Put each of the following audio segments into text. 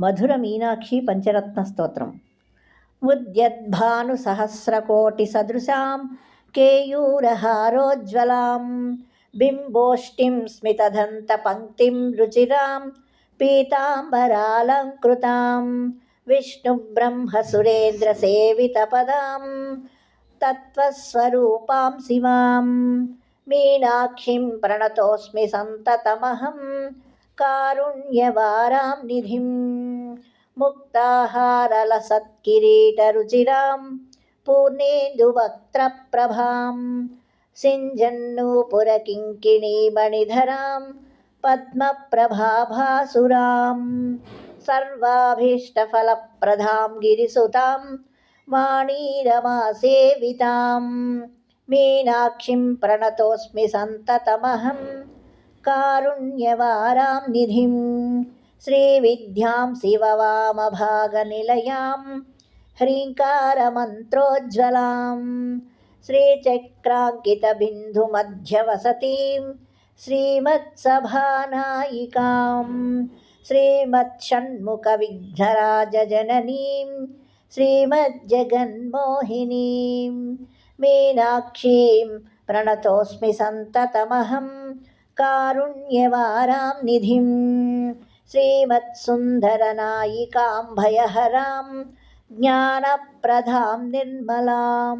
मधुरमीनाक्षी पञ्चरत्नस्तोत्रम्। उद्यद्भानुसहस्रकोटिसदृशां केयूरहारोज्ज्वलां बिम्बोष्टिं स्मितदन्तपङ्क्तिं रुचिरां पीताम्बरालङ्कृतां विष्णुब्रह्मसुरेन्द्रसेवितपदां तत्त्वस्वरूपां शिवा मीनाक्षी प्रणतोऽस्मि सन्ततमहं, कारुण्यवारां निधिम्। मुक्ताहारलसत्किरीटरुचिरां पूर्णेन्दुवक्त्रप्रभां सिञ्जन्नूपुरकिङ्किणीमणिधरां पद्मप्रभाभासुरां सर्वाभीष्टफलप्रदां गिरिसुतां वाणीरमासेवितां मीनाक्षिं प्रणतोऽस्मि सन्ततमहं कारुण्यवारां निधिम् श्रीविद्यां शिववामभागनिलयां ह्रीङ्कारमन्त्रोज्ज्वलां श्रीचक्राङ्कितबिन्दुमध्यवसतीं श्रीमत्सभानायिकां श्रीमत्षण्मुखविघ्नराजजननीं श्रीमज्जगन्मोहिनीं मीनाक्षीं प्रणतोऽस्मि सन्ततमहं कारुण्यवारां निधिं श्रीमत्सुन्दरनायिकां भयहरां ज्ञानप्रदां निर्मलां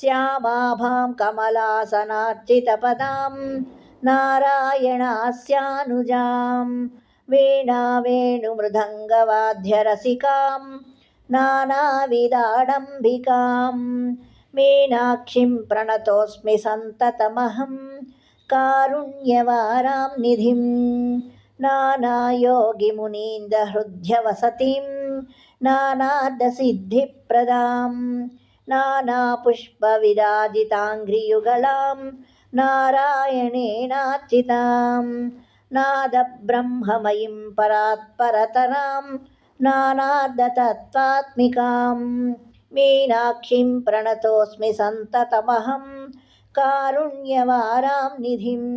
श्यामाभां कमलासनार्चितपदां नारायणास्यानुजां वीणावेणुमृदङ्गवाद्यरसिकां नानाविदाडम्बिकां मीनाक्षिं प्रणतोऽस्मि सन्ततमहं कारुण्यवारां निधिं नानायोगिमुनीन्द्रहृद्यवसतिं नानादसिद्धिप्रदां नानापुष्पविराजिताङ्घ्रियुगलां नारायणेनार्चितां नादब्रह्ममयीं परात्परतरां नानादतत्त्वात्मिकां मीनाक्षिं प्रणतोऽस्मि सन्ततमहं कारुण्यवारां निधिम्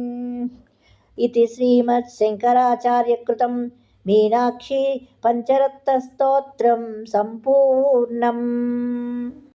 ఇది శ్రీమద్శంకరాచార్యకృతం మీనాక్షి పంచరత్నస్తోత్రం సంపూర్ణం